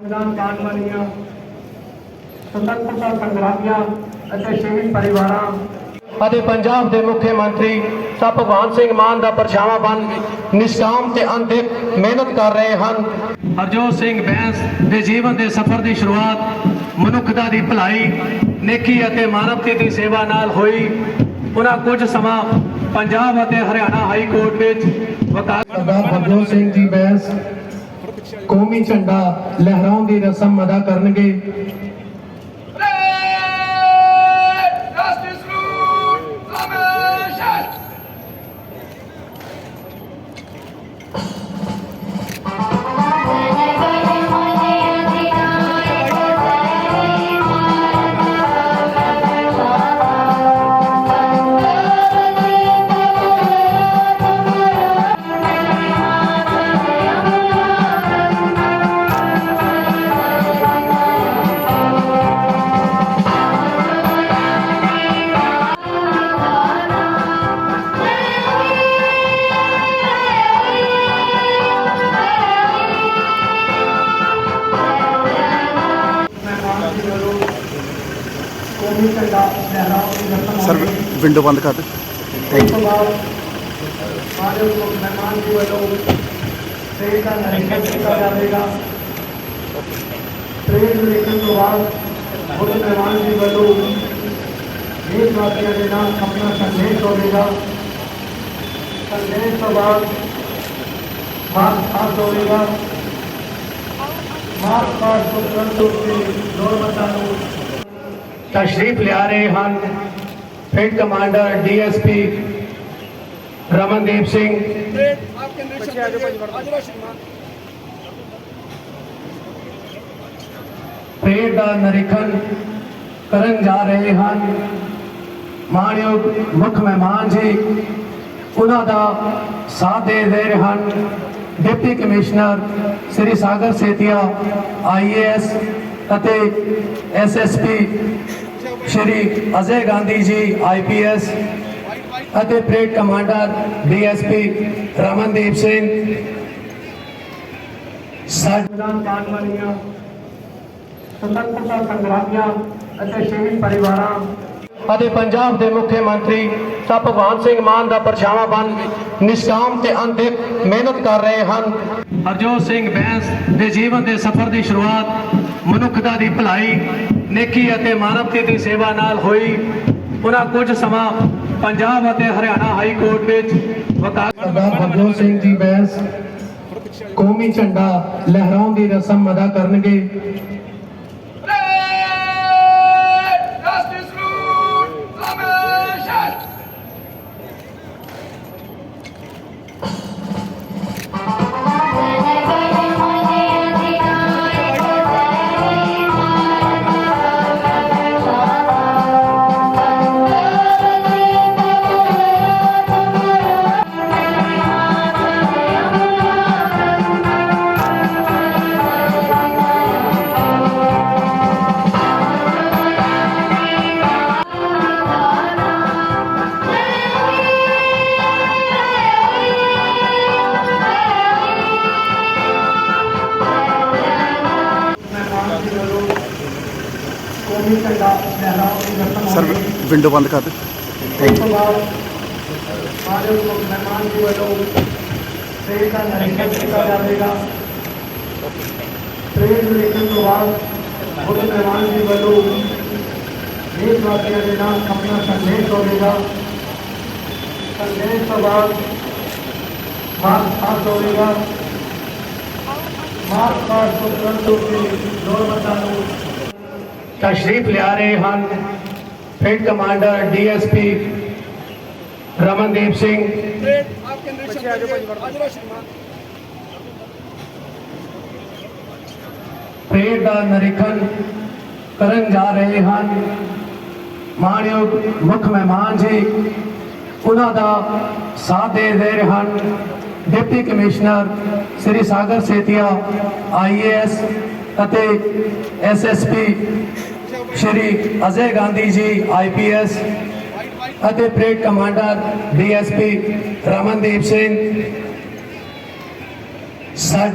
ਸੰਵਿਧਾਨ ਕਾਰਨ ਵਾਲੀਆਂ ਸੁਤੰਤਰਤਾ ਸੰਗਰਾਮੀਆਂ ਅਤੇ ਸ਼ਹੀਦ ਪਰਿਵਾਰਾਂ। ਅਤੇ ਪੰਜਾਬ ਦੇ ਮੁੱਖ ਮੰਤਰੀ ਸਰ ਭਗਵਾਨ ਸਿੰਘ ਮਾਨ ਦਾ ਪਰਛਾਵਾਂ ਬਣ ਨਿਸ਼ਕਾਮ ਤੇ ਅੰਤਿਕ ਮਿਹਨਤ ਕਰ ਰਹੇ ਹਨ। ਹਰਜੋਤ ਸਿੰਘ ਬੈਂਸ ਦੇ ਜੀਵਨ ਦੇ ਸਫ਼ਰ ਦੀ ਸ਼ੁਰੂਆਤ ਮਨੁੱਖਤਾ ਦੀ ਭਲਾਈ ਨੇਕੀ ਅਤੇ ਮਾਨਵਤਾ ਦੀ ਸੇਵਾ ਨਾਲ ਹੋਈ। ਉਹਨਾਂ ਕੁਝ ਸਮਾਂ ਪੰਜਾਬ ਅਤੇ ਹਰਿਆਣਾ ਹਾਈ ਕੋਰਟ ਵਿੱਚ ਵਕਾਲਤ ਸਰਦਾਰ ਹਰਜੋਤ ਸਿੰਘ ਜੀ ਬੈਂਸ ਕੌਮੀ ਝੰਡਾ ਲਹਿਰਾਉਣ ਦੀ ਰਸਮ ਅਦਾ ਕਰਨਗੇ। ਕੌਮੀ ਝੰਡਾ ਲਹਿਰਾਉਣ ਦੀ ਰਸਮ ਸਰ ਹੋਈ ਵਿੰਡੋ ਬੰਦ ਕਰ ਦੇ ਉਸ ਥੈਂਕ ਤੋਂ ਯੂ ਬਾਅਦ ਮਾਨਯੋਗ ਮੁੱਖ ਮਹਿਮਾਨ ਜੀ ਵੱਲੋਂ ਟ੍ਰੇਨ ਦਾ ਨਿਰੀਖਣ ਕੀਤਾ ਜਾਵੇਗਾ ਟ੍ਰੇਨ ਨੂੰ ਦੇਖਣ ਤੋਂ ਬਾਅਦ ਮੁੱਖ ਮਹਿਮਾਨ ਜੀ ਵੱਲੋਂ ਤਸ਼ਰੀਫ ਲਿਆ ਰਹੇ ਹਨ। Field commander DSP Ramandeep Singh. Parade ਦਾ ਨਿਰੀਖਣ ਕਰਨ ਜਾ ਰਹੇ ਹਨ। ਮਾਣਯੋਗ ਮੁੱਖ ਮਹਿਮਾਨ ਜੀ, ਉਹਨਾਂ ਦਾ ਸਾਥ ਦੇ ਰਹੇ ਹਨ। Deputy commissioner Sri Sagar Setia IAS ਅਤੇ ਐਸਐਸਪੀ ਸ਼੍ਰੀ ਅਜੇ ਗਾਂਧੀ ਜੀ ਆਈਪੀਐਸ ਅਤੇ parade commander DSP Ramandeep Singh. ਸਾਡੇ ਸੰਵਿਧਾਨ ਵਾਲੀਆਂ, ਸੁਤੰਤਰਤਾ ਸੰਗਰਾਮੀਆਂ ਅਤੇ ਸ਼ਹੀਦ ਪਰਿਵਾਰਾਂ ਅਤੇ ਪੰਜਾਬ ਦੇ ਮੁੱਖ ਮੰਤਰੀ ਸਰ ਭਗਵਾਨ ਸਿੰਘ ਮਾਨ ਦਾ ਪਰਛਾਵਾਂ ਬਣ ਨਿਸ਼ਕਾਮ ਤੇ ਅੰਤਿਕ ਮਿਹਨਤ ਕਰ ਰਹੇ ਹਨ। ਹਰਜੋਤ ਸਿੰਘ ਬੈਂਸ ਦੇ ਜੀਵਨ ਦੇ ਸਫ਼ਰ ਦੀ ਸ਼ੁਰੂਆਤ ਮਨੁੱਖਤਾ ਦੀ ਭਲਾਈ ਨੇਕੀ ਅਤੇ ਮਾਨਵਤਾ ਦੀ ਸੇਵਾ ਨਾਲ ਹੋਈ। ਉਹਨਾਂ ਕੁਝ ਸਮਾਂ ਪੰਜਾਬ ਅਤੇ ਹਰਿਆਣਾ ਹਾਈ ਕੋਰਟ ਵਿੱਚ ਵਕਾਲਤ ਹਰਜੋਤ ਸਿੰਘ ਜੀ ਬੈਂਸ ਕੌਮੀ ਝੰਡਾ ਲਹਿਰਾਉਣ ਦੀ ਰਸਮ ਅਦਾ ਕਰਨਗੇ। ਕੌਮੀ ਝੰਡਾ ਲਹਿਰਾਉਣ ਦੀ ਰਸਮ ਸਰ ਹੋਈ ਵਿੰਡੋ ਬੰਦ ਕਰ ਦੇ ਉਸ ਥੈਂਕ ਤੋਂ ਯੂ ਬਾਅਦ ਮਾਨਯੋਗ ਮੁੱਖ ਮਹਿਮਾਨ ਜੀ ਵੱਲੋਂ ਟ੍ਰੇਨ ਦਾ ਨਿਰੀਖਣ ਕੀਤਾ ਜਾਵੇਗਾ ਟ੍ਰੇਨ ਨੂੰ ਦੇਖਣ ਤੋਂ ਬਾਅਦ ਮੁੱਖ ਮਹਿਮਾਨ ਤਸ਼ਰੀਫ ਲਿਆ ਰਹੇ ਹਨ। Field commander DSP Ramandeep Singh. Parade ਦਾ ਨਿਰੀਖਣ ਕਰਨ ਜਾ ਰਹੇ ਹਨ। ਮਾਣਯੋਗ ਮੁੱਖ ਮਹਿਮਾਨ ਜੀ, ਉਹਨਾਂ ਦਾ ਸਾਥ ਦੇ ਰਹੇ ਹਨ। Deputy commissioner Sri Sagar Setia IAS ਅਤੇ ਐਸਐਸਪੀ ਸ਼੍ਰੀ ਅਜੇ ਗਾਂਧੀ ਜੀ ਆਈਪੀਐਸ ਅਤੇ parade commander DSP Ramandeep Singh